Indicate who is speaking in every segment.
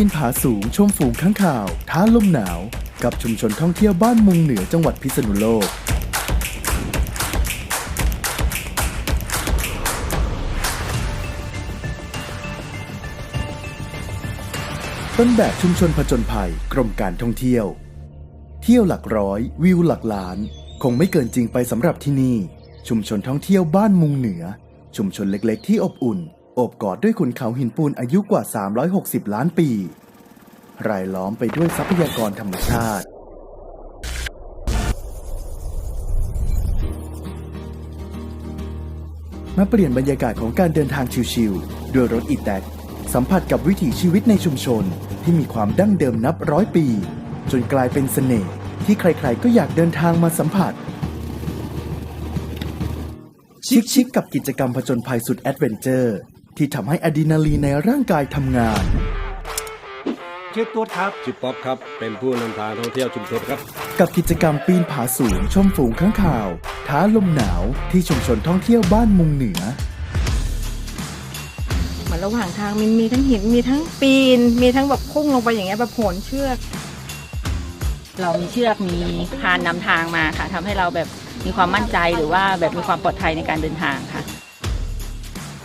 Speaker 1: ปีนผาสูงชมฝูงข้างข่าว ท้าลมหนาว กับชุมชนท่องเที่ยวบ้านมุงเหนือจังหวัดพิษณุโลก ต้นแบบชุมชนผจญภัยกรมการท่องเที่ยว เที่ยวหลักร้อย วิวหลักล้าน คงไม่เกินจริงไปสำหรับที่นี่ ชุมชนท่องเที่ยวบ้านมุงเหนือ ชุมชนเล็กๆ ที่อบอุ่น อบกอดด้วยขุนเขาหินปูนอายุกว่า 360 ล้านปี รายล้อมไปด้วยทรัพยากรธรรมชาติ มาเปลี่ยนบรรยากาศของการเดินทางชิวๆด้วยรถอีแตกสัมผัสกับวิถีชีวิตในชุมชนที่มีความดั้งเดิมนับร้อยปี จนกลายเป็นเสน่ห์ที่ใครๆ ก็อยากเดินทางมาสัมผัส ชิคๆกับกิจกรรมผจญภัยสุดแอดเวนเจอร์ ที่ทำให้อะดรีนาลีนในร่างกายทำงาน
Speaker 2: ชื่อตัวครับ
Speaker 3: ชื่อป๊อปครับ เป็นผู้นำทางท่องเที่ยวชุมชนครับ
Speaker 1: กับกิจกรรมปีนผาสูงชมฝูงข้างข่าว ท้าลมหนาวที่ชุมชนท่องเที่ยวบ้านมุงเหนือ
Speaker 4: เหมือนระหว่างทางมันมีทั้งหินมีทั้งปีน มีทั้งแบบพุ่งลงไปอย่างเงี้ยแบบโหนเชือก
Speaker 5: เรามีเชือกมีพานนำทางมาค่ะทำให้เราแบบมีความมั่นใจหรือว่าแบบมีความปลอดภัยในการเดินทางค่ะ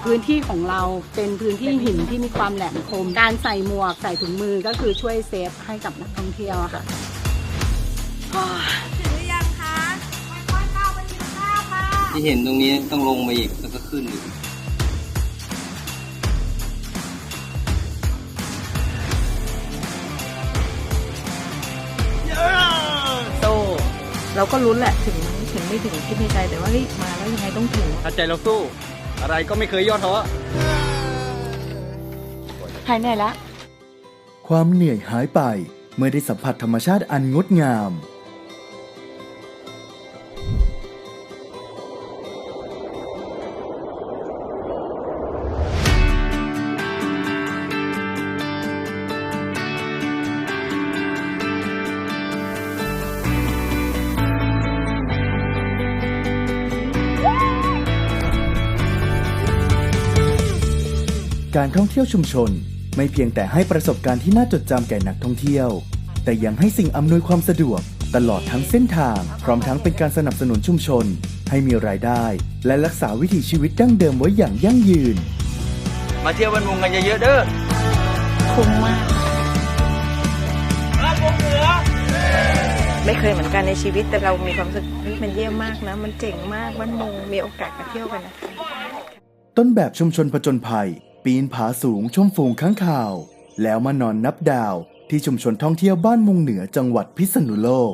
Speaker 6: พื้นที่ของเราเป็นพื้นที่หินที่มีความแหลมคม การใส่หมวกใส่ถุงมือก็คือช่วยเซฟให้กับนักท่องเที่ยวอะค่ะ
Speaker 7: ที่เห็นตรงนี้ต้องลงมาอีกแล้วก็ขึ้นอีก
Speaker 4: โตเราก็ลุ้นแหละถึงถึงไม่ถึงคิดในใจแต่ว่าเฮ้ยมาแล้วยังไงต้องถึง
Speaker 2: ถ้าใจเราสู้ อะไรก็ไม่เคยย่อท้อ
Speaker 4: ภายในละ
Speaker 1: ความเหนื่อยหายไปเมื่อได้สัมผัสธรรมชาติอันงดงาม การท่องเที่ยวชุมชน ไม่เพียงแต่ให้ประสบการณ์ที่น่าจดจำแก่นักท่องเที่ยว แต่ยังให้สิ่งอำนวยความสะดวก ตลอดทั้งเส้นทาง พร้อมทั้งเป็นการสนับสนุนชุมชน ให้มีรายได้ และรักษาวิถีชีวิตดั้งเดิมไว้อย่างยั่งยืน
Speaker 7: มาเที่ยววันมุงกันเยอะๆเด้อ
Speaker 4: คุ้มมากไม่เคยเหมือนกันในชีวิตแต่เรามีความรู้สึกเฮ้ยมันเยี่ยมมากนะ มันเจ๋งมากวันมงมีโอกาสมาเที่ยวกันนะคะ
Speaker 1: ต้นแบบชุมชนผจญภัย ปีนผาสูงชมฝูงข้างข่าว แล้วมานอนนับดาวที่ชุมชนท่องเที่ยวบ้านมุงเหนือจังหวัดพิษณุโลก